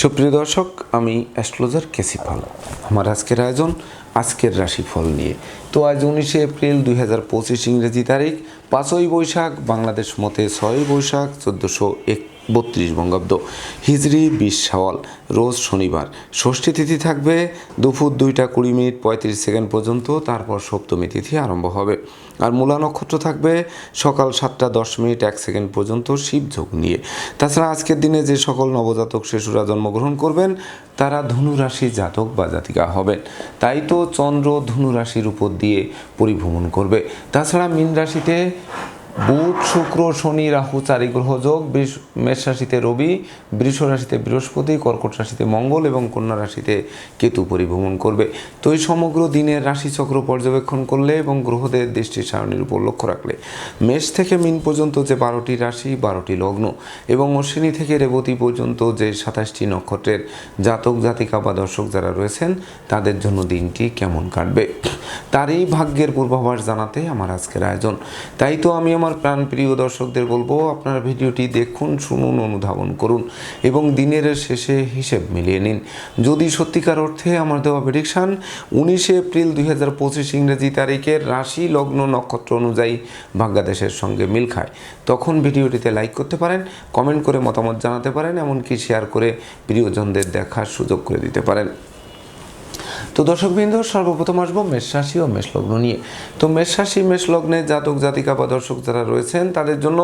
সুপ্রিয় দর্শক, আমি অ্যাস্ট্রোলজার কেসিফল আমার আজকের আয়োজন, আজকের রাশিফল নিয়ে। তো আজ উনিশে এপ্রিল দুই হাজার পঁচিশ ইংরেজি তারিখ, পাঁচই বৈশাখ, বাংলাদেশ মতে ছয়ই বৈশাখ, চোদ্দোশো এক বত্রিশ বঙ্গাব্দ। হিজড়ি বিশ সাওয়াল, রোজ শনিবার। ষষ্ঠী তিথি থাকবে, দুপুর দুইটা কুড়ি মিনিট পঁয়ত্রিশ সেকেন্ড পর্যন্ত, তারপর সপ্তমী তিথি আরম্ভ হবে। আর মূলা নক্ষত্র থাকবে, সকাল সাতটা দশ মিনিট এক সেকেন্ড পর্যন্ত শিবযোগ নিয়ে। তাছাড়া আজকের দিনে যে সকল নবজাতক শিশুরা জন্মগ্রহণ করবেন, তারা ধনুরাশি জাতক বা জাতিকা হবেন। তাই তো চন্দ্র ধনুরাশির উপর দিয়ে পরিভ্রমণ করবে। তাছাড়া মীন রাশিতে বুধ, শুক্র, শনি, রাহু, চারি গ্রহ যোগ মেষ রাশিতে রবি, বৃষ রাশিতে বৃহস্পতি, কর্কট রাশিতে মঙ্গল এবং কন্যা রাশিতে কেতু পরিভ্রমণ করবে। তো এই সমগ্র দিনের রাশিচক্র পর্যবেক্ষণ করলে এবং গ্রহদের দৃষ্টি সারণীর উপর লক্ষ্য রাখলে মেষ থেকে মিন পর্যন্ত যে বারোটি রাশি, বারোটি লগ্ন এবং অশ্বিনী থেকে রেবতী পর্যন্ত যে সাতাশটি নক্ষত্রের জাতক, জাতিকা বা দর্শক যারা রয়েছেন, তাদের জন্য দিনটি কেমন কাটবে? তারই ভাগ্যের পূর্বাভাস জানাতে আমার আজকের আয়োজন। তাই তো আমি আমার প্রাণপ্রিয় দর্শকদের বলব, আপনারা ভিডিওটি দেখুন, শুনুন, অনুধাবন করুন এবং দিনের শেষে হিসেব মিলিয়ে নিন। যদি সত্যিকার অর্থে আমার দেওয়া প্রেডিকশান উনিশে এপ্রিল দুই হাজার পঁচিশ ইংরেজি তারিখের রাশি লগ্ন নক্ষত্র অনুযায়ী ভাগ্যাদেশের সঙ্গে মিল খায়। তখন ভিডিওটিতে লাইক করতে পারেন কমেন্ট করে মতামত জানাতে পারেন, এমনকি শেয়ার করে প্রিয়জনদের দেখার সুযোগ করে দিতে পারেন। তো দর্শকবৃন্দ, সর্বপ্রথম আসব মেষ রাশি ও মেষ লগ্ন নিয়ে। তো মেষ রাশি, মেষ লগ্নে জাতক, জাতিকা বা দর্শক যারা রয়েছেন, তাদের জন্য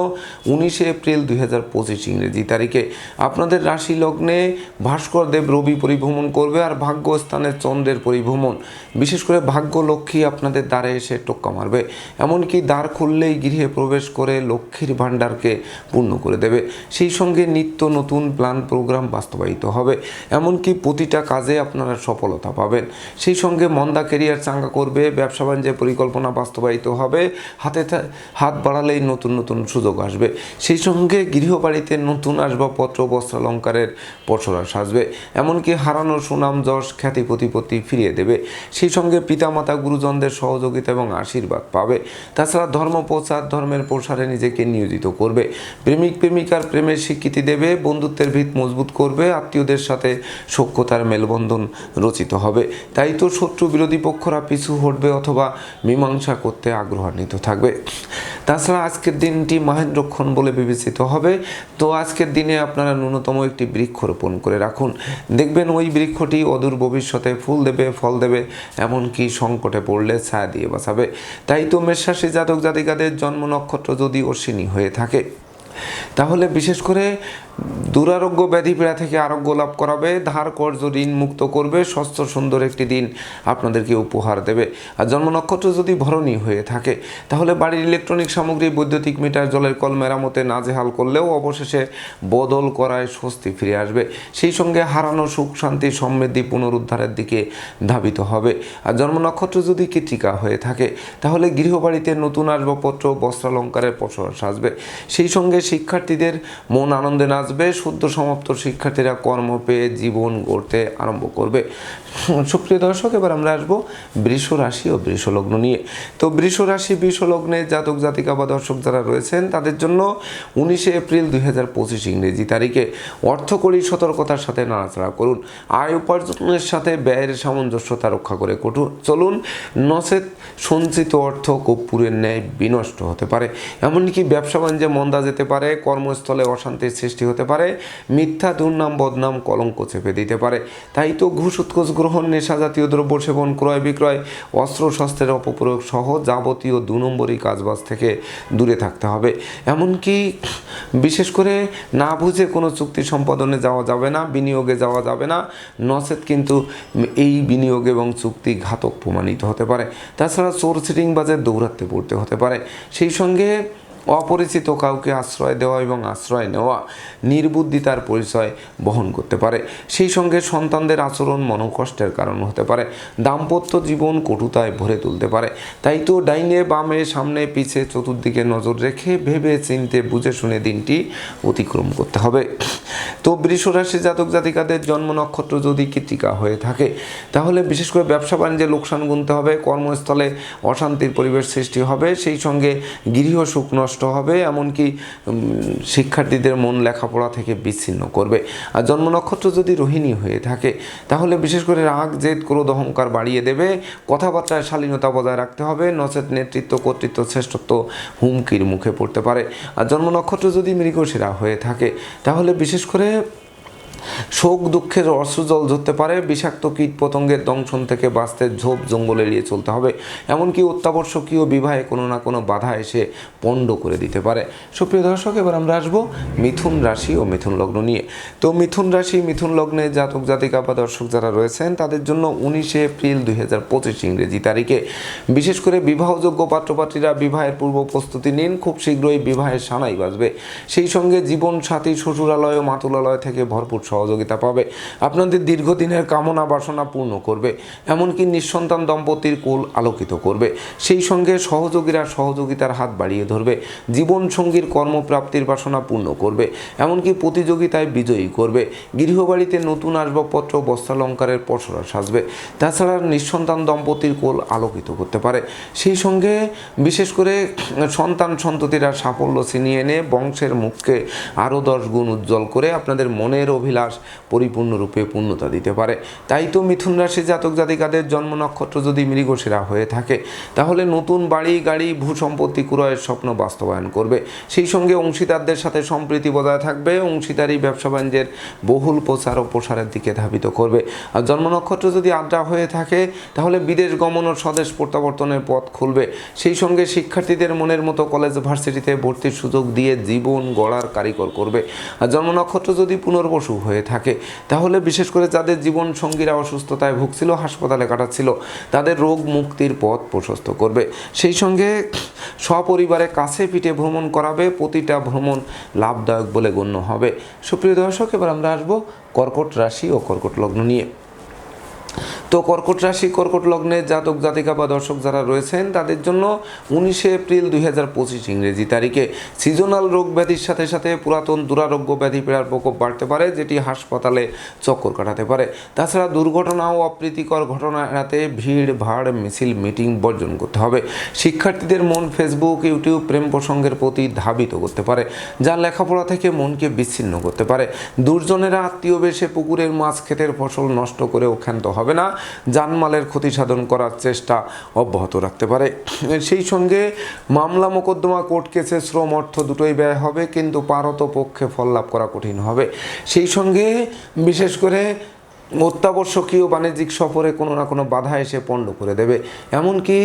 উনিশে এপ্রিল দুই হাজার পঁচিশ ইংরেজি তারিখে আপনাদের রাশি লগ্নে ভাস্কর দেব রবি পরিভ্রমণ করবে আর ভাগ্য স্থানে চন্দ্রের পরিভ্রমণ। বিশেষ করে ভাগ্য লক্ষ্মী আপনাদের দ্বারে এসে টোক্কা মারবে। এমনকি দ্বার খুললেই গৃহে প্রবেশ করে লক্ষ্মীর ভাণ্ডারকে পূর্ণ করে দেবে। সেই সঙ্গে নিত্য নতুন প্ল্যান, প্রোগ্রাম বাস্তবায়িত হবে। এমনকি প্রতিটা কাজে আপনারা সফলতা পাবেন। সেই সঙ্গে মন্দা কেরিয়ার চাঙ্গা করবে, ব্যবসা বাণিজ্যের পরিকল্পনা বাস্তবায়িত হবে, হাতে হাত বাড়ালেই নতুন নতুন সুযোগ আসবে। সেই সঙ্গে গৃহবাড়িতে নতুন আসবাবপত্র, বস্ত্রালঙ্কারের পসরা সাজবে এমনকি হারানো সুনাম, যশ, খ্যাতি, প্রতিপত্তি ফিরিয়ে দেবে। সেই সঙ্গে পিতামাতা, গুরুজনদের সহযোগিতা এবং আশীর্বাদ পাবে। তাছাড়া ধর্ম প্রচার, ধর্মের প্রসারে নিজেকে নিয়োজিত করবে। প্রেমিক, প্রেমিকার প্রেমের স্বীকৃতি দেবে, বন্ধুত্বের ভিত মজবুত করবে, আত্মীয়দের সাথে সক্ষতার মেলবন্ধন রচিত হবে। তাই তো শত্রু বিরোধী পক্ষরা পিছু হটবে অথবা মীমাংসা করতে আগ্রহান্বিত থাকবে। তাছাড়া আজকের দিনটি মহেন্দ্রক্ষণ বলে বিবেচিত হবে। তো আজকের দিনে আপনারা ন্যূনতম একটি বৃক্ষ রোপণ করে রাখুন। দেখবেন ওই বৃক্ষটি অদূর ভবিষ্যতে ফুল দেবে, ফল দেবে, এমনকি সংকটে পড়লে ছায়া দিয়ে বাঁচাবে। তাই তো মেষরাশি জাতক জাতিকাদের জন্ম নক্ষত্র যদি অশ্বিনী হয়ে থাকে, তাহলে বিশেষ করে দুরারোগ্য ব্যাধি পীড়া থেকে আরোগ্য লাভ করাবে, ধার কর্য ঋণ মুক্ত করবে স্বচ্ছ সুন্দর একটি দিন আপনাদেরকে উপহার দেবে। আর জন্ম নক্ষত্র যদি ভরণী হয়ে থাকে, তাহলে বাড়ির ইলেকট্রনিক সামগ্রী, বৈদ্যুতিক মিটার, জলের কল মেরামতে নাজেহাল করলেও অবশেষে বদল করায় স্বস্তি ফিরে আসবে। সেই সঙ্গে হারানো সুখ, শান্তি, সমৃদ্ধি পুনরুদ্ধারের দিকে ধাবিত হবে। আর জন্ম নক্ষত্র যদি কৃতিকা হয়ে থাকে, তাহলে গৃহবাড়িতে নতুন আসবাবপত্র, বস্ত্রালঙ্কারের পসরা সাজবে। সেই সঙ্গে শিক্ষার্থীদের মন আনন্দে নাচবে শুদ্ধ সমাপ্ত শিক্ষার্থীরা কর্ম পেয়ে জীবন গড়তে আরম্ভ করবে। সুপ্রিয় দর্শক, এবার আমরা আসব বৃষ রাশি ও বৃষ লগ্ন নিয়ে। তো বৃষ রাশি, বৃষ লগ্নে জাতক, জাতিকা বা দর্শক যারা রয়েছেন, তাদের জন্য উনিশে এপ্রিল দুই হাজার পঁচিশ ইংরেজি তারিখে অর্থকরী সতর্কতার সাথে নাড়াচাড়া করুন। আয় উপার্জনের সাথে ব্যয়ের সামঞ্জস্যতা রক্ষা করে কটু চলুন, নচেত সঞ্চিত অর্থ কর্পূরের ন্যায় বিনষ্ট হতে পারে। এমনকি ব্যবসা বাণিজ্যে মন্দা যেতে পারে, কর্মস্থলে অশান্তির সৃষ্টি হতে পারে, মিথ্যা দুর্নাম, বদনাম, কলঙ্ক চেপে দিতে পারে। তাই তো ঘুষ উৎকোষ গ্রহণ, নেশা জাতীয় দ্রব্য সেবন, ক্রয় বিক্রয়, অস্ত্র, শস্ত্রের অপপ্রয়োগ সহ যাবতীয় দু নম্বরই কাজবাজ থেকে দূরে থাকতে হবে। এমনকি বিশেষ করে না বুঝে কোনো চুক্তি সম্পাদনে যাওয়া যাবে না, বিনিয়োগে যাওয়া যাবে না নচেত কিন্তু এই বিনিয়োগ এবং চুক্তি ঘাতক প্রমাণিত হতে পারে। তাছাড়া চোর সিটিংবাজের দৌরাত্মে পড়তে হতে পারে। সেই সঙ্গে অপরিচিত কাউকে আশ্রয় দেওয়া এবং আশ্রয় নেওয়া নির্বুদ্ধিতার পরিচয় বহন করতে পারে। সেই সঙ্গে সন্তানদের আচরণ মনোকষ্টের কারণ হতে পারে। দাম্পত্য জীবন কটুতায় ভরে তুলতে পারে। তাই তো ডাইনে বামে সামনে পিছে চতুর্দিকে নজর রেখে ভেবে চিনতে বুঝে শুনে দিনটি অতিক্রম করতে হবে। তো বৃষ রাশি জাতক জাতিকাদের জন্ম নক্ষত্র যদি কৃতিকা হয়ে থাকে, তাহলে বিশেষ করে ব্যবসা বাণিজ্যে লোকসান গুনতে হবে, কর্মস্থলে অশান্তির পরিবেশ সৃষ্টি হবে। সেই সঙ্গে গৃহ সুখ নষ্ট হবে, এমনকি শিক্ষার্থীদের মন লেখাপড়া থেকে বিচ্ছিন্ন করবে। আর জন্ম নক্ষত্র যদি রোহিণী হয়ে থাকে, তাহলে বিশেষ করে রাগ, জেদ, ক্রোধ, অহংকার বাড়িয়ে দেবে। কথাবার্তায় শালীনতা বজায় রাখতে হবে, নচেত নেতৃত্ব, কর্তৃত্ব, শ্রেষ্ঠত্ব হুমকির মুখে পড়তে পারে। আর জন্ম নক্ষত্র যদি মৃগশিরা হয়ে থাকে, তাহলে বিশেষ করে শোক, দুঃখের অশ্রুজল ধরতে পারে, বিষাক্ত কীট পতঙ্গের দংশন থেকে বাঁচতে ঝোপ জঙ্গল এড়িয়ে চলতে হবে। এমনকি অত্যাবশ্যকীয় বিবাহে কোনো না কোনো বাধা এসে পণ্ড করে দিতে পারে। সুপ্রিয় দর্শক, এবার আমরা আসব মিথুন রাশি ও মিথুন লগ্ন নিয়ে। তো মিথুন রাশি, মিথুন লগ্নে জাতক, জাতিকা বা দর্শক যারা রয়েছেন, তাদের জন্য উনিশে এপ্রিল দুই হাজার পঁচিশ ইংরেজি তারিখে। বিশেষ করে বিবাহযোগ্য পাত্রপাত্রীরা বিবাহের পূর্ব প্রস্তুতি নিন, খুব শীঘ্রই বিবাহের সানাই বাজবে। সেই সঙ্গে জীবন সাথী শ্বশুরালয় ও মাতুলালয় থেকে ভরপুর সহযোগিতা পাবে। আপনাদের দীর্ঘদিনের কামনা বাসনা পূর্ণ করবে, এমনকি নিঃসন্তান দম্পতির কোল আলোকিত করবে। সেই সঙ্গে সহযোগীরা সহযোগিতার হাত বাড়িয়ে ধরবে জীবন সঙ্গীর কর্মপ্রাপ্তির বাসনা পূর্ণ করবে, এমনকি প্রতিযোগিতায় বিজয়ী করবে। গৃহবাড়িতে নতুন আসবাবপত্র, বস্ত্রালঙ্কারের পসরা সাজবে। তাছাড়া নিঃসন্তান দম্পতির কোল আলোকিত করতে পারে। সেই সঙ্গে বিশেষ করে সন্তান সন্ততিরা সাফল্য ছিনিয়ে এনে বংশের মুখকে আরও দশ গুণ উজ্জ্বল করে আপনাদের মনের অভিলাষ পরিপূর্ণরূপে পূর্ণতা দিতে পারে। তাই তো মিথুন রাশি জাতক জাতিকাদের জন্ম নক্ষত্র যদি মৃগশিরা হয়ে থাকে, তাহলে নতুন বাড়ি, গাড়ি ভূ সম্পত্তি ক্রয়ের স্বপ্ন বাস্তবায়ন করবে। সেই সঙ্গে অংশীদারদের সাথে সম্প্রীতি বজায় থাকবে, অংশীদারি ব্যবসা বাণিজ্যের বহুল প্রচার ও প্রসারের দিকে ধাবিত করবে। আর জন্ম নক্ষত্র যদি আড্ডা হয়ে থাকে, তাহলে বিদেশ গমন ও স্বদেশ প্রত্যাবর্তনের পথ খুলবে। সেই সঙ্গে শিক্ষার্থীদের মনের মতো কলেজ ভার্সিটিতে ভর্তির সুযোগ দিয়ে জীবন গড়ার কারিগর করবে। আর জন্ম নক্ষত্র যদি পুনর্বসু হয়ে থাকে। তাহলে বিশেষ করে যাদের জীবন সঙ্গীরা অসুস্থতায় ভুগছিল, হাসপাতালে কাটাচ্ছিল, তাদের রোগ মুক্তির পথ প্রশস্ত করবে। সেই সঙ্গে সপরিবারে কাছে পিঠে ভ্রমণ করাবে, প্রতিটা ভ্রমণ লাভদায়ক বলে গণ্য হবে। সুপ্রিয় দর্শক, এবার আমরা আসব কর্কট রাশি ও কর্কট লগ্ন নিয়ে। তো কর্কট রাশি, কর্কট লগ্নে জাতক, জাতিকা বা দর্শক যারা রয়েছেন, তাদের জন্য উনিশে এপ্রিল দুই হাজার পঁচিশ ইংরেজি তারিখে সিজনাল রোগ ব্যাধির সাথে সাথে পুরাতন দুরারোগ্য ব্যাধি পীড়ার প্রকোপ বাড়তে পারে, যেটি হাসপাতালে চক্কর কাটাতে পারে। তাছাড়া দুর্ঘটনা ও অপ্রীতিকর ঘটনা এড়াতে ভিড়, ভাড়, মিছিল, মিটিং বর্জন করতে হবে। শিক্ষার্থীদের মন ফেসবুক ইউটিউব প্রেম প্রসঙ্গের প্রতি ধাবিত করতে পারে, যা লেখাপড়া থেকে মনকে বিচ্ছিন্ন করতে পারে। দুর্জনেরা আত্মীয় বেশে পুকুরের মাছ, ক্ষেতের ফসল নষ্ট করে ক্ষান্ত হবে না। জানমালের ক্ষতি সাধন করার চেষ্টা অব্যাহত রাখতে পারে। সেই সঙ্গে মামলা মোকদ্দমা কোর্ট কেসে শ্রম অর্থ দুটোই ব্যয় হবে, কিন্তু পারত পক্ষে ফল লাভ করা কঠিন হবে। সেই সঙ্গে বিশেষ করে অত্যাবশ্যকীয় বাণিজ্যিক সফরে কোনো না কোনো বাধা এসে পণ্ড করে দেবে। এমনকি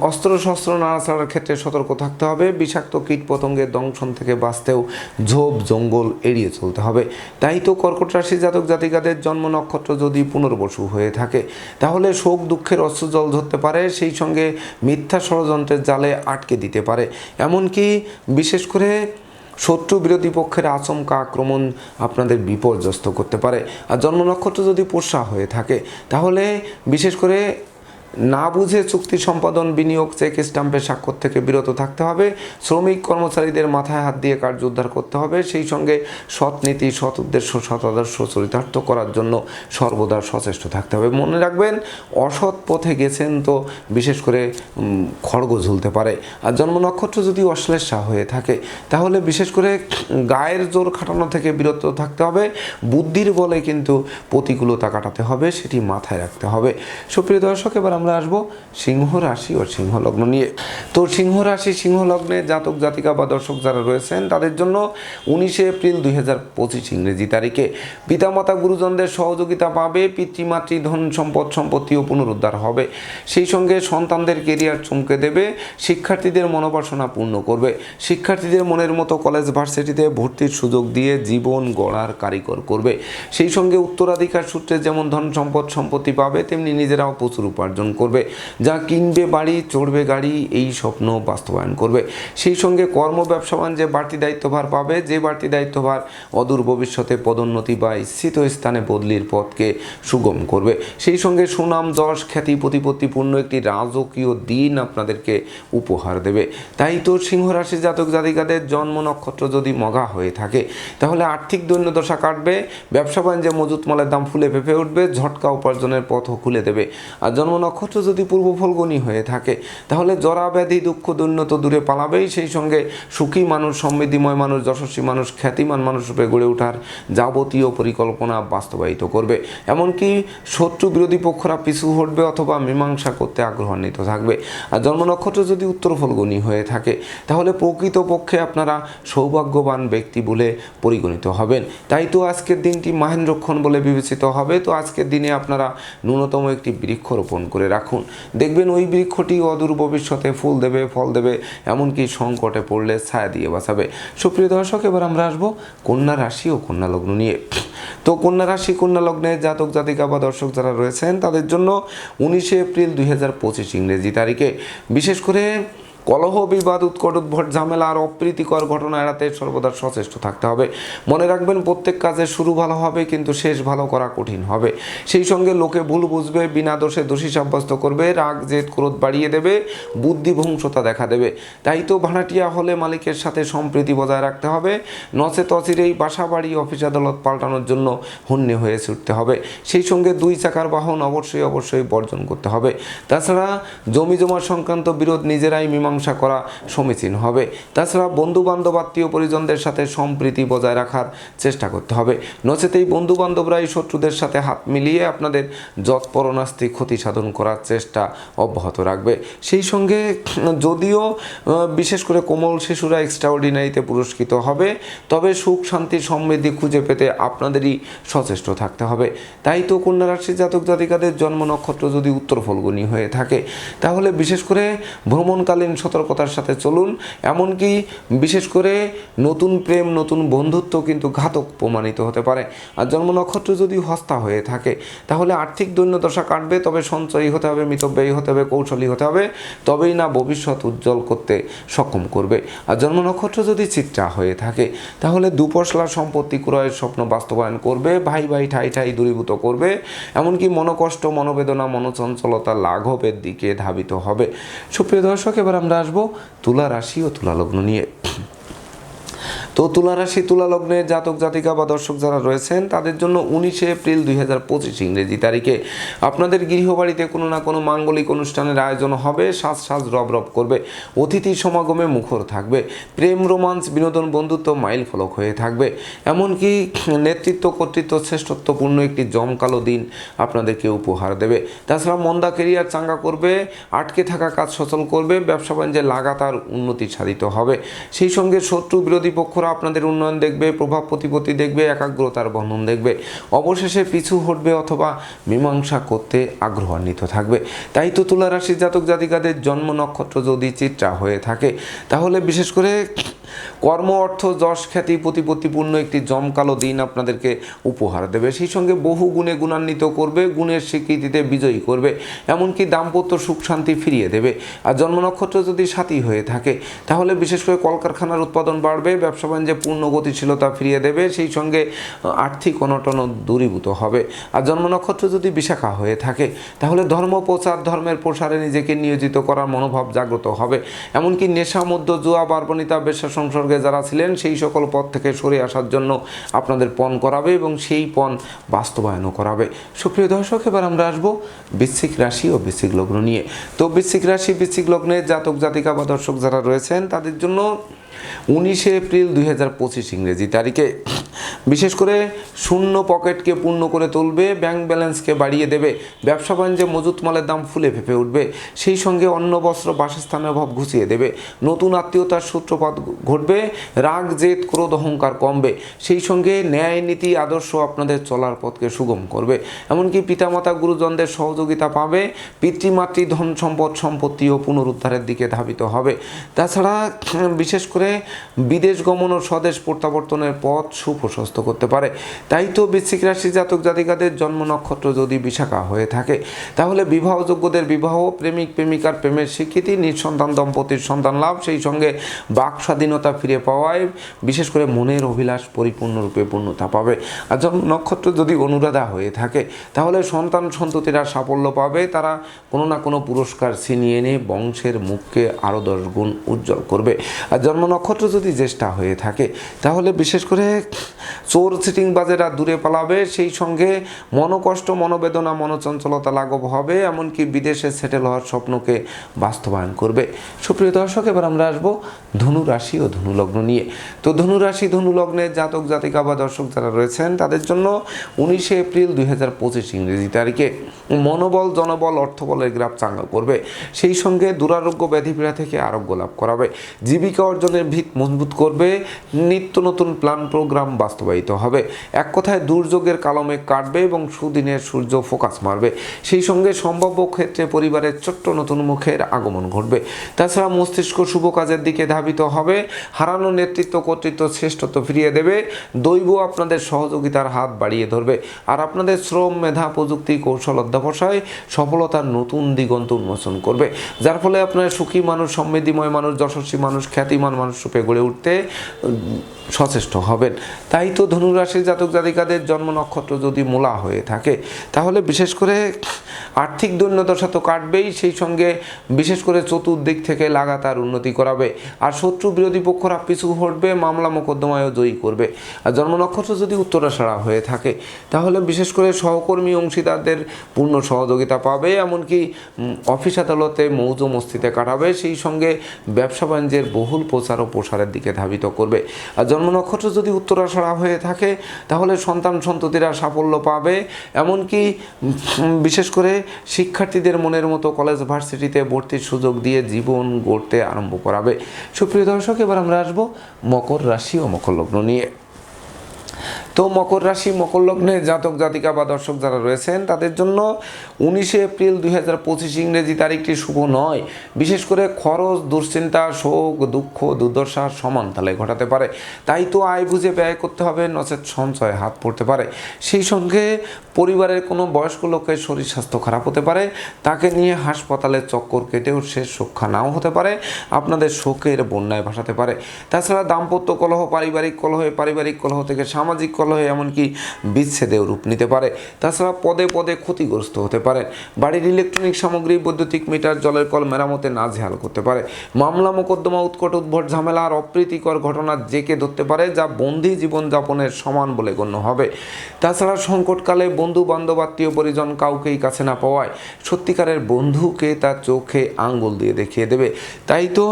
অস্ত্রশস্ত্র নাড়াচাড়ার ক্ষেত্রে সতর্ক থাকতে হবে। বিষাক্ত কীট পতঙ্গের দংশন থেকে বাঁচতেও ঝোপ জঙ্গল এড়িয়ে চলতে হবে। তাই তো কর্কট রাশি জাতক জাতিকাদের জন্ম নক্ষত্র যদি পুনর্বসু হয়ে থাকে, তাহলে শোক দুঃখের অস্ত্রজল ধরতে পারে, সেই সঙ্গে মিথ্যা ষড়যন্ত্রের জালে আটকে দিতে পারে। এমনকি, বিশেষ করে শত্রু বিরোধী পক্ষের আচমকা আক্রমণ আপনাদের বিপর্যস্ত করতে পারে। আর জন্ম নক্ষত্র যদি পোষা হয়ে থাকে, তাহলে বিশেষ করে না বুঝে চুক্তি সম্পাদন, বিনিয়োগ, চেক স্টাম্পের স্বাক্ষর থেকে বিরত থাকতে হবে। শ্রমিক কর্মচারীদের মাথায় হাত দিয়ে কার্য উদ্ধার করতে হবে। সেই সঙ্গে সৎ নীতি, সৎ উদ্দেশ্য, সৎ আদর্শ চরিতার্থ করার জন্য সর্বদা সচেষ্ট থাকতে হবে। মনে রাখবেন, অসৎ পথে গেছেন তো বিশেষ করে খড়গ ঝুলতে পারে। আর জন্ম নক্ষত্র যদি অশ্লেষা হয়ে থাকে, তাহলে বিশেষ করে গায়ের জোর খাটানো থেকে বিরত থাকতে হবে। বুদ্ধির বলে কিন্তু প্রতিকূলতা কাটাতে হবে, সেটি মাথায় রাখতে হবে। সুপ্রিয় দর্শক, এবার আমরা আসব সিংহ রাশি ও সিংহ লগ্ন নিয়ে। তো সিংহ রাশি, সিংহ লগ্নে জাতক, জাতিকা বা দর্শক যারা রয়েছেন, তাদের জন্য উনিশে এপ্রিল দুই হাজার পঁচিশ ইংরেজি তারিখে পিতামাতা গুরুজনদের সহযোগিতা পাবে, পিতৃমাতৃ ধন সম্পদ, সম্পত্তিও পুনরুদ্ধার হবে। সেই সঙ্গে সন্তানদের কেরিয়ার চমকে দেবে, শিক্ষার্থীদের মনোবাসনা পূর্ণ করবে। শিক্ষার্থীদের মনের মতো কলেজ ভার্সিটিতে ভর্তির সুযোগ দিয়ে জীবন গড়ার কারিগর করবে। সেই সঙ্গে উত্তরাধিকার সূত্রে যেমন ধন সম্পদ, সম্পত্তি পাবে, তেমনি নিজেরাও প্রচুর উপার্জন অর্জন করবে, যা কিনবে বাড়ি, চড়বে গাড়ি, এই স্বপ্ন বাস্তবায়ন করবে। সেই সঙ্গে কর্ম ব্যবসা যে বাড়তি দায়িত্বভার পাবে, যে বাড়তি দায়িত্বভার অদূর ভবিষ্যতে পদোন্নতি বা ইচ্ছিত স্থানে বদলির পথকে সুগম করবে। সেই সঙ্গে সুনাম, যশ, খ্যাতি, প্রতিপত্তিপূর্ণ একটি রাজকীয় দিন আপনাদেরকে উপহার দেবে। তাই তো সিংহ রাশি জাতক জাতিকাদের জন্ম নক্ষত্র যদি মগা হয়ে থাকে, তাহলে আর্থিক দৈন্যদশা কাটবে ব্যবসা বাণিজ্যে মজুত মালের দাম ফুলে ফেপে উঠবে, ঝটকা উপার্জনের পথও খুলে দেবে। আর জন্ম নক্ষত্র যদি পূর্ব ফলগুনি হয়ে থাকে, তাহলে জরা ব্যাধি, দুঃখ, দৈন্য তো দূরে পালাবেই। সেই সঙ্গে সুখী মানুষ, সমৃদ্ধিময় মানুষ, যশস্বী মানুষ, খ্যাতিমান মানুষ রূপে গড়ে ওঠার যাবতীয় পরিকল্পনা বাস্তবায়িত করবে। এমনকি শত্রু বিরোধী পক্ষরা পিছু হটবে অথবা মীমাংসা করতে আগ্রহান্বিত থাকবে। আর জন্ম নক্ষত্র যদি উত্তর ফলগুনি হয়ে থাকে, তাহলে প্রকৃতপক্ষে আপনারা সৌভাগ্যবান ব্যক্তি বলে পরিগণিত হবেন। তাই তো আজকের দিনটি মাহেন্দ্রক্ষণ বলে বিবেচিত হবে। তো আজকের দিনে আপনারা ন্যূনতম একটি বৃক্ষ রোপণ করে রাখুন। দেখবেন ওই বৃক্ষটি অদূর ভবিষ্যতে ফুল দেবে, ফল দেবে, এমনকি সংকটে পড়লে ছায়া দিয়ে বাঁচাবে। সুপ্রিয় দর্শক, এবার আমরা আসব কন্যা রাশি ও কন্যা লগ্ন নিয়ে। তো কন্যা রাশি, কন্যা লগ্নে জাতক, জাতিকা বা দর্শক যারা রয়েছেন, তাদের জন্য উনিশে এপ্রিল দুই হাজার পঁচিশ ইংরেজি তারিখে বিশেষ করে কলহ, বিবাদ উৎকট উদ্ভট ঝামেলা আর অপ্রীতিকর ঘটনা এড়াতে সর্বদা সচেষ্ট থাকতে হবে। মনে রাখবেন, প্রত্যেক কাজের শুরু ভালো হবে, কিন্তু শেষ ভালো করা কঠিন হবে। সেই সঙ্গে লোকে ভুল বুঝবে, বিনা দোষে দোষী সাব্যস্ত করবে, রাগ, জেদ, ক্রোধ বাড়িয়ে দেবে, বুদ্ধিভংসতা দেখা দেবে। তাই তো ভাড়াটিয়া হলে মালিকের সাথে সম্প্রীতি বজায় রাখতে হবে। নচে তচিরেই বাসা বাড়ি অফিস আদালত পাল্টানোর জন্য হন্যে হয়ে ছুটতে হবে। সেই সঙ্গে দুই চাকার বাহন অবশ্যই অবশ্যই বর্জন করতে হবে। তাছাড়া জমি জমা সংক্রান্ত বিরোধ নিজেরাই মীমাংসা করা সমীচীন হবে। তাছাড়া বন্ধু বান্ধব আত্মীয় পরিজনদের সাথে সম্প্রীতি বজায় রাখার চেষ্টা করতে হবে। নচেতেই বন্ধু বান্ধবরাই শত্রুদের সাথে হাত মিলিয়ে আপনাদের যৎপরণাস্তি ক্ষতি সাধন করার চেষ্টা অব্যাহত রাখবে। সেই সঙ্গে যদিও বিশেষ করে কোমল শিশুরা এক্সট্রাঅর্ডিনারিতে পুরস্কৃত হবে, তবে সুখ, শান্তি, সমৃদ্ধি খুঁজে পেতে আপনাদেরই সচেষ্ট থাকতে হবে। তাই তো কন্যা রাশির জাতক জাতিকাদের জন্ম নক্ষত্র যদি উত্তর ফলগুনি হয়ে থাকে, তাহলে বিশেষ করে ভ্রমণকালীন সতর্কতার সাথে চলুন, এমনকি বিশেষ করে নতুন প্রেম, নতুন বন্ধুত্ব কিন্তু ঘাতক প্রমাণিত হতে পারে। আর জন্ম নক্ষত্র যদি হস্তা হয়ে থাকে, তাহলে আর্থিক দৈন্যদশা কাটবে, তবে সঞ্চয়ী হতে হবে, মিতব্যয়ী হতে হবে, কৌশলী হতে হবে, তবেই না ভবিষ্যৎ উজ্জ্বল করতে সক্ষম করবে। আর জন্ম নক্ষত্র যদি চিত্রা হয়ে থাকে, তাহলে দুপশলা সম্পত্তি ক্রয়ের স্বপ্ন বাস্তবায়ন করবে, ভাই ভাই ঠাই ঠাই দূরীভূত করবে, এমনকি মনোকষ্ট, মনোবেদনা, মনোচঞ্চলতা লাঘবের দিকে ধাবিত হবে। সুপ্রিয় দর্শক, এবার আমরা আসব তুলা রাশি ও তুলা লগ্ন নিয়ে। তো তুলা রাশি, তুলা লগ্নে জাতক, জাতিকা বা দর্শক যারা রয়েছেন, তাদের জন্য উনিশে এপ্রিল দুই হাজার পঁচিশ ইংরেজি তারিখে আপনাদের গৃহবাড়িতে কোনো না কোনো মাঙ্গলিক অনুষ্ঠানের আয়োজন হবে। সাজ সাজ রব রব করবে। অতিথি সমাগমে মুখর থাকবে। প্রেম, রোমান্স, বিনোদন, বন্ধুত্ব মাইল ফলক হয়ে থাকবে। এমনকি নেতৃত্ব, কর্তৃত্ব, শ্রেষ্ঠত্বপূর্ণ একটি জমকালো দিন আপনাদেরকে উপহার দেবে। তাছাড়া মন্দা কেরিয়ার চাঙ্গা করবে, আটকে থাকা কাজ সচল করবে, ব্যবসা বাণিজ্যে লাগাতার উন্নতি সাধিত হবে। সেই সঙ্গে শত্রু বিরোধী পক্ষরা আপনাদের উন্নয়ন দেখবে, প্রভাব প্রতিপত্তি দেখবে, একাগ্রতার বন্ধন দেখবে। অবশেষে পিছু হটবে অথবা মীমাংসা করতে আগ্রহান্বিত থাকবে। তাই তো তুলা রাশির জাতক জাতিকাদের জন্ম নক্ষত্র যদি চিত্রা হয়ে থাকে, তাহলে বিশেষ করে কর্ম, অর্থ, যশ, খ্যাতি, প্রতিপত্তিপূর্ণ একটি জমকালো দিন আপনাদেরকে উপহার দেবে। সেই সঙ্গে বহু গুণে গুণান্বিত করবে, গুণের স্বীকৃতিতে বিজয়ী করবে, এমনকি দাম্পত্য সুখ শান্তি ফিরিয়ে দেবে। আর জন্ম নক্ষত্র যদি সাথী হয়ে থাকে, তাহলে বিশেষ করে কলকারখানার উৎপাদন বাড়বে, ব্যবসা বাণিজ্যে পূর্ণ গতিশীলতা ফিরিয়ে দেবে, সেই সঙ্গে আর্থিক অনটন দূরীভূত হবে। আর জন্ম নক্ষত্র যদি বিশাখা হয়ে থাকে, তাহলে ধর্ম, প্রচার, ধর্মের প্রসারে নিজেকে নিয়োজিত করার মনোভাব জাগ্রত হবে। এমনকি নেশা মধ্য জুয়া বার্বণিতা বেশ্যা সংসর্গে যারা ছিলেন, সেই সকল পথ থেকে সরে আসার জন্য আপনাদের পণ করাবে এবং সেই পণ বাস্তবায়নও করাবে। সুপ্রিয় দর্শক, এবার আমরা আসব বৃশ্চিক রাশি ও বৃশ্চিক লগ্ন নিয়ে। তো বিশ্বিক রাশি, বৃশ্চিক লগ্নের জাতক জাতিকা বা দর্শক যারা রয়েছেন, তাদের জন্য উনিশে এপ্রিল দুই হাজার পঁচিশ ইংরেজি তারিখে বিশেষ করে শূন্য পকেটকে পূর্ণ করে তুলবে, ব্যাংক ব্যালেন্সকে বাড়িয়ে দেবে, ব্যবসা বাণিজ্যে মজুত মালের দাম ফুলে ফেপে উঠবে, সেই সঙ্গে অন্ন, বস্ত্র, বাসস্থানের অভাব ঘুচিয়ে দেবে, নতুন আত্মীয়তার সূত্রপাত ঘটবে, রাগ, জেদ, ক্রোধ, অহংকার কমবে, সেই সঙ্গে ন্যায় নীতি, আদর্শ আপনাদের চলার পথকে সুগম করবে। এমনকি পিতামাতা, গুরুজনদের সহযোগিতা পাবে, পিতৃমাতৃ ধন সম্পদ, সম্পত্তি ও পুনরুদ্ধারের দিকে ধাবিত হবে। তাছাড়া, বিশেষ করে করে বিদেশ গমন ও স্বদেশ প্রত্যাবর্তনের পথ সুপ্রশস্ত করতে পারে। তাই তো বৃশ্চিক রাশি জাতক জাতিকাদের জন্ম নক্ষত্র যদি বিশাখা হয়ে থাকে, তাহলে বিবাহযোগ্যদের বিবাহ, প্রেমিক, প্রেমিকার প্রেমের স্বীকৃতি, নিঃসন্তান, দম্পতির সন্তান লাভ, সেই সঙ্গে বাক স্বাধীনতা ফিরে পাওয়ায় বিশেষ করে মনের অভিলাষ পরিপূর্ণরূপে পূর্ণতা পাবে। আর জন্ম নক্ষত্র যদি অনুরাধা হয়ে থাকে, তাহলে সন্তান সন্ততিরা সাফল্য পাবে। তারা কোনো না কোনো পুরস্কার ছিনিয়ে এনে বংশের মুখকে আরও দশ গুণ উজ্জ্বল করবে। আর জন্ম নক্ষত্র যদি জ্যেষ্ঠা হয়ে থাকে, তাহলে বিশেষ করে চোর সিটিং সিটিংবাজেরা দূরে পালাবে, সেই সঙ্গে মনোকষ্ট, মনোবেদনা, মনোচঞ্চলতা লাঘব হবে, এমনকি বিদেশে সেটেল হওয়ার স্বপ্নকে বাস্তবায়ন করবে। সুপ্রিয় দর্শক, এবার আমরা আসব ধনু রাশি ও ধনুলগ্ন নিয়ে। তো ধনু রাশি, ধনু লগ্নের জাতক, জাতিকা বা দর্শক যারা রয়েছেন, তাদের জন্য উনিশে এপ্রিল দুই হাজার পঁচিশ ইংরেজি তারিখে মনোবল, জনবল, অর্থবলের গ্রাফ চাঙ্গা করবে। সেই সঙ্গে দুরারোগ্য ব্যাধিপীড়া থেকে আরোগ্য লাভ করাবে। জীবিকা অর্জনের ভিত মজবুত করবে, নিত্য নতুন প্ল্যান প্রোগ্রাম বাস্তবায়িত হবে। এক কথায় দুর্যোগের কালমে কাটবে এবং সুদিনের সূর্য ফোকাস মারবে। সেই সঙ্গে সম্ভাব্য ক্ষেত্রে পরিবারের ছোট্ট নতুন মুখের আগমন ঘটবে। তাছাড়া মস্তিষ্ক শুভ কাজের দিকে ধাবিত হবে। হারানো নেতৃত্ব, কর্তৃত্ব শ্রেষ্ঠত্ব ফিরিয়ে দেবে। দৈব আপনাদের সহযোগিতার হাত বাড়িয়ে ধরবে। আর আপনাদের শ্রম, মেধা, প্রযুক্তি, কৌশল অধ্যাবসায় সফলতার নতুন দিগন্ত উন্মোচন করবে। যার ফলে আপনার সুখী মানুষ, সমৃদ্ধিময় মানুষ, যশস্বী মানুষ, খ্যাতিমান মানুষ রূপে গড়ে উঠতে সচেষ্ট হবেন। তাই তো ধনুরাশির জাতক জাতিকাদের জন্ম নক্ষত্র যদি মূলা হয়ে থাকে, তাহলে বিশেষ করে আর্থিক দৈন্যদশা তো কাটবেই, সেই সঙ্গে বিশেষ করে চতুর্দিক থেকে লাগাতার উন্নতি করাবে। আর শত্রু বিরোধী পক্ষরা পিছু হটবে, মামলা মোকদ্দমায়ও জয়ী করবে। আর জন্ম নক্ষত্র যদি উত্তরাষাড়া হয়ে থাকে, তাহলে বিশেষ করে সহকর্মী অংশীদারদের পূর্ণ সহযোগিতা পাবে, এমনকি অফিস আদালতে মৌজ মস্তিতে কাটাবে, সেই সঙ্গে ব্যবসা বাণিজ্যের বহুল প্রচার ও প্রসারের দিকে ধাবিত করবে। আর জন্ম নক্ষত্র যদি উত্তরাসরা হয়ে থাকে, তাহলে সন্তান সন্ততিরা সাফল্য পাবে। এমনকি বিশেষ করে শিক্ষার্থীদের মনের মতো কলেজ ভার্সিটিতে ভর্তির সুযোগ দিয়ে জীবন গড়তে আরম্ভ করাবে। সুপ্রিয় দর্শক, এবার আমরা আসব মকর রাশি ও মকর লগ্ন নিয়ে। তো মকর রাশি, মকর লগ্নে জাতক, জাতিকা বা দর্শক যারা রয়েছেন, তাদের জন্য উনিশে এপ্রিল দুই হাজার পঁচিশ ইংরেজি তারিখটি শুভ নয়। বিশেষ করে খরচ, দুশ্চিন্তা, শোক, দুঃখ, দুর্দশা সমান তালে ঘটাতে পারে। তাই তো আয় বুঝে ব্যয় করতে হবে, নচেত সঞ্চয় হাত পড়তে পারে। সেই সঙ্গে পরিবারের কোনো বয়স্ক লোকের শরীর স্বাস্থ্য খারাপ হতে পারে। তাকে নিয়ে হাসপাতালে চক্কর কেটেও শেষ রক্ষা নাও হতে পারে। আপনাদের শোকের বন্যায় ভাসাতে পারে। তাছাড়া দাম্পত্য কলহ, পারিবারিক কলহে, পারিবারিক কলহ থেকে সামাজিক কলহে এমনকি বিচ্ছেদেও রূপ নিতে পারে। তাছাড়া পদে পদে ক্ষতিগ্রস্ত হতে পারে বাড়ির ইলেকট্রনিক সামগ্রী, বৈদ্যুতিক মিটার, জলের কল মেরামতে নাজেহাল করতে পারে। মামলা, মোকদ্দমা, উৎকট উদ্ভট, ঝামেলা আর অপ্রীতিকর ঘটনা জেকে ধরতে পারে যা বন্দি জীবনযাপনের সমান বলে গণ্য হবে। তাছাড়া সংকটকালে বন্ধু বান্ধব আত্মীয় পরিজন কাউকেই কাছে না পাওয়ায় সত্যিকারের বন্ধুকে তার চোখে আঙ্গুল দিয়ে দেখিয়ে দেবে। তাই তো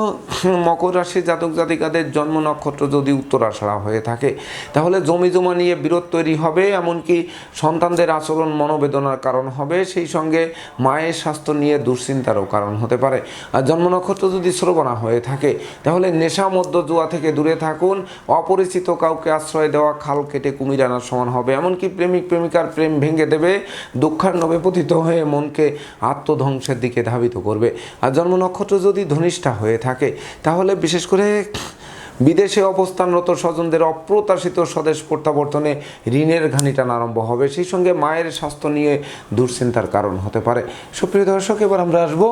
মকর রাশির জাতক জাতিকাদের জন্ম নক্ষত্র যদি উত্তরাষাড়া হয়ে থাকে, তাহলে জমি জমা নিয়ে বিরোধ তৈরি হবে, এমনকি সন্তানদের আচরণ মনোবেদনার কারণ হবে, সেই সঙ্গে মায়ের স্বাস্থ্য নিয়ে দুশ্চিন্তারও কারণ হতে পারে। আর জন্ম নক্ষত্র যদি শ্রবণা হয়ে থাকে, তাহলে নেশা মধ্য জুয়া থেকে দূরে থাকুন, অপরিচিত কাউকে আশ্রয় দেওয়া খাল কেটে কুমির আনার সমান হবে, এমনকি প্রেমিক প্রেমিকার প্রেম ভেঙে দেবে দুঃখার্ণবে পতিত হয়ে মনকে আত্মধ্বংসের দিকে ধাবিত করবে। আর জন্ম নক্ষত্র যদি ধনিষ্ঠা হয়ে থাকে, তাহলে বিশেষ করে বিদেশে অবস্থানরত স্বজনদের অপ্রত্যাশিত স্বদেশ প্রত্যাবর্তনে ঋণের ঘানি আরম্ভ হবে। সেই সঙ্গে মায়ের স্বাস্থ্য নিয়ে দুশ্চিন্তার কারণ হতে পারে। সুপ্রিয় দর্শক, এবার আমরা আসব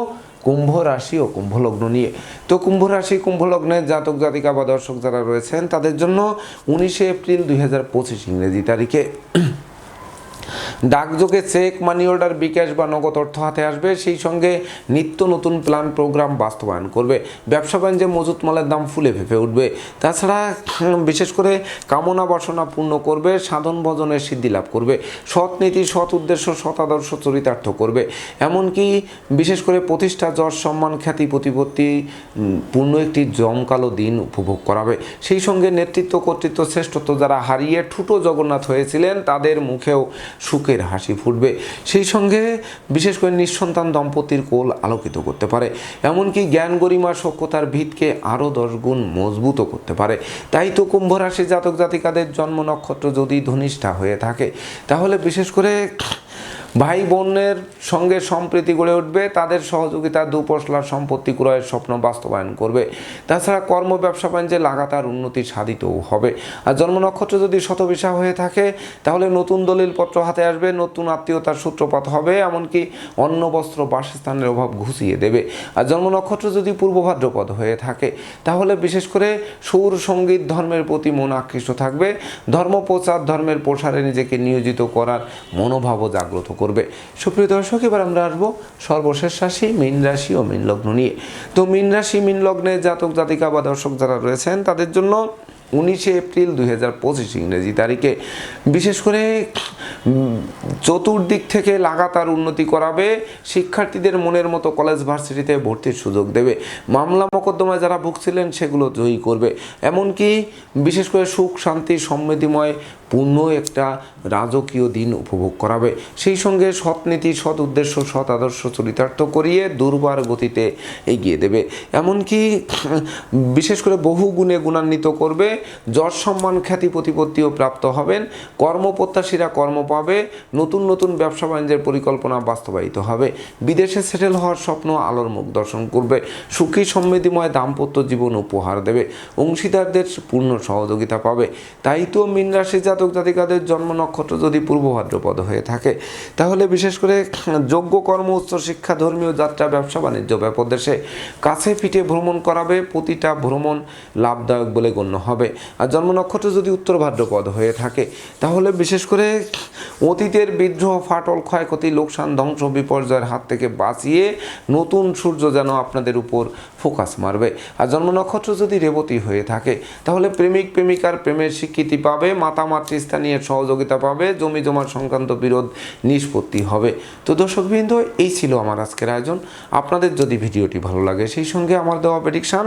কুম্ভ রাশি ও কুম্ভলগ্ন নিয়ে। তো কুম্ভ রাশি, কুম্ভ লগ্নের জাতক, জাতিকা বা দর্শক যারা রয়েছেন, তাদের জন্য উনিশে এপ্রিল দুই হাজার পঁচিশ ইংরেজি তারিখে ডাকযোগে চেক মানি অর্ডার, বিকাশ বা নগদ অর্থ হাতে আসবে। সেই সঙ্গে নিত্য নতুন প্ল্যান প্রোগ্রাম বাস্তবায়ন করবে। ব্যবসা বাণিজ্যে মজুত মালের দাম ফুলে ফেঁপে উঠবে। তাছাড়া বিশেষ করে কামনা বাসনা পূর্ণ করবে, সাধন ভজনের সিদ্ধি লাভ করবে, সৎ নীতি, সৎ উদ্দেশ্য, সৎ আদর্শ চরিতার্থ করবে। এমনকি বিশেষ করে প্রতিষ্ঠা, যশ, সম্মান, খ্যাতি, প্রতিপত্তি পূর্ণ একটি জমকালো দিন উপভোগ করাবে। সেই সঙ্গে নেতৃত্ব, কর্তৃত্ব, শ্রেষ্ঠত্ব যারা হারিয়ে ঠুটো জগন্নাথ হয়েছিলেন, তাদের মুখেও সুখের হাসি ফুটবে। সেই সঙ্গে বিশেষ করে নিঃসন্তান দম্পতির কোল আলোকিত করতে পারে। এমনকি জ্ঞান গরিমা সক্ষতার ভিতকে আরও দশ গুণ মজবুত করতে পারে। তাই তো কুম্ভ রাশি জাতক জাতিকাদের জন্ম নক্ষত্র যদি ধনিষ্ঠা হয়ে থাকে, তাহলে বিশেষ করে ভাই বোনের সঙ্গে সম্প্রীতি গড়ে উঠবে, তাদের সহযোগিতা দুপশলার সম্পত্তি ক্রয়ের স্বপ্ন বাস্তবায়ন করবে। তাছাড়া কর্ম, ব্যবসা, বাণিজ্যে লাগাতার উন্নতি সাধিতও হবে। আর জন্ম নক্ষত্র যদি শতবিশা হয়ে থাকে, তাহলে নতুন দলিলপত্র হাতে আসবে, নতুন আত্মীয়তার সূত্রপাত হবে, এমনকি অন্ন, বস্ত্র, বাসস্থানের অভাব ঘুষিয়ে দেবে। আর জন্ম নক্ষত্র যদি পূর্ব ভাদ্রপদ হয়ে থাকে, তাহলে বিশেষ করে সুর, সংগীত, ধর্মের প্রতি মন আকৃষ্ট থাকবে। ধর্ম, প্রচার, ধর্মের প্রসারে নিজেকে নিয়োজিত করার মনোভাবও জাগ্রত করবে। সুপ্রিয় দর্শক, এবার আমরা আসব সর্বশেষ রাশি, মীন রাশি ও মীন লগ্ন নিয়ে। তো মীন রাশি, মীন লগ্নে জাতক, জাতিকা বা দর্শক যারা রয়েছেন, তাদের জন্য উনিশে এপ্রিল দুই হাজার পঁচিশ ইংরেজি তারিখে বিশেষ করে চতুর্দিক থেকে লাগাতার উন্নতি করাবে, শিক্ষার্থীদের মনের মতো কলেজ ভার্সিটিতে ভর্তির সুযোগ দেবে, মামলা মোকদ্দমায় যারা ভুগছিলেন সেগুলো জয়ী করবে। এমনকি বিশেষ করে সুখ, শান্তি, সমৃদ্ধিময় পূর্ণ একটা রাজকীয় দিন উপভোগ করাবে। সেই সঙ্গে সৎ নীতি সৎ উদ্দেশ্য, সৎ আদর্শ চরিতার্থ করিয়ে দুর্বার গতিতে এগিয়ে দেবে। এমনকি বিশেষ করে বহু গুণে গুণান্বিত করবে। যশ সম্মান, খ্যাতি, প্রতিপত্তিও প্রাপ্ত হবেন। কর্মপ্রত্যাশীরা কর্ম পাবে। নতুন নতুন ব্যবসা বাণিজ্যের পরিকল্পনা বাস্তবায়িত হবে। বিদেশে সেটেল হওয়ার স্বপ্ন আলোর মুখ দর্শন করবে। সুখী, সমৃদ্ধিময় দাম্পত্য জীবন উপহার দেবে। অংশীদারদের পূর্ণ সহযোগিতা পাবে। তাই তো মীন রাশি জাতক জাতিকাদের জন্ম নক্ষত্র যদি পূর্ব ভাদ্রপদ হয়ে থাকে, তাহলে বিশেষ করে যোগ্য কর্ম, উচ্চ শিক্ষা, ধর্মীয় যাত্রা, ব্যবসা, বাণিজ্য ব্যাপদেশে কাছে পিঠে ভ্রমণ করাবে, প্রতিটা ভ্রমণ লাভদায়ক বলে গণ্য হবে। আর জন্ম নক্ষত্র যদি উত্তর ভাদ্রপদ হয়ে থাকে, তাহলে বিশেষ করে অতীতের বিদ্রোহ, ফাটল, ক্ষয়ক্ষতি, লোকসান, ধ্বংস, বিপর্যয়ের হাত থেকে বাঁচিয়ে নতুন সূর্য যেন আপনাদের উপর ফোকাস মারবে। আর জন্ম নক্ষত্র যদি রেবতী হয়ে থাকে, তাহলে প্রেমিক, প্রেমিকার প্রেমের স্বীকৃতি পাবে মাতা মাতৃস্থানীয় সহযোগিতা পাবে, জমি জমার সংক্রান্ত বিরোধ নিষ্পত্তি হবে। তো দর্শকবৃন্দ এই ছিল আমার আজকের আয়োজন। আপনাদের যদি ভিডিওটি ভালো লাগে, সেই সঙ্গে আমার দেওয়া প্রেডিকশান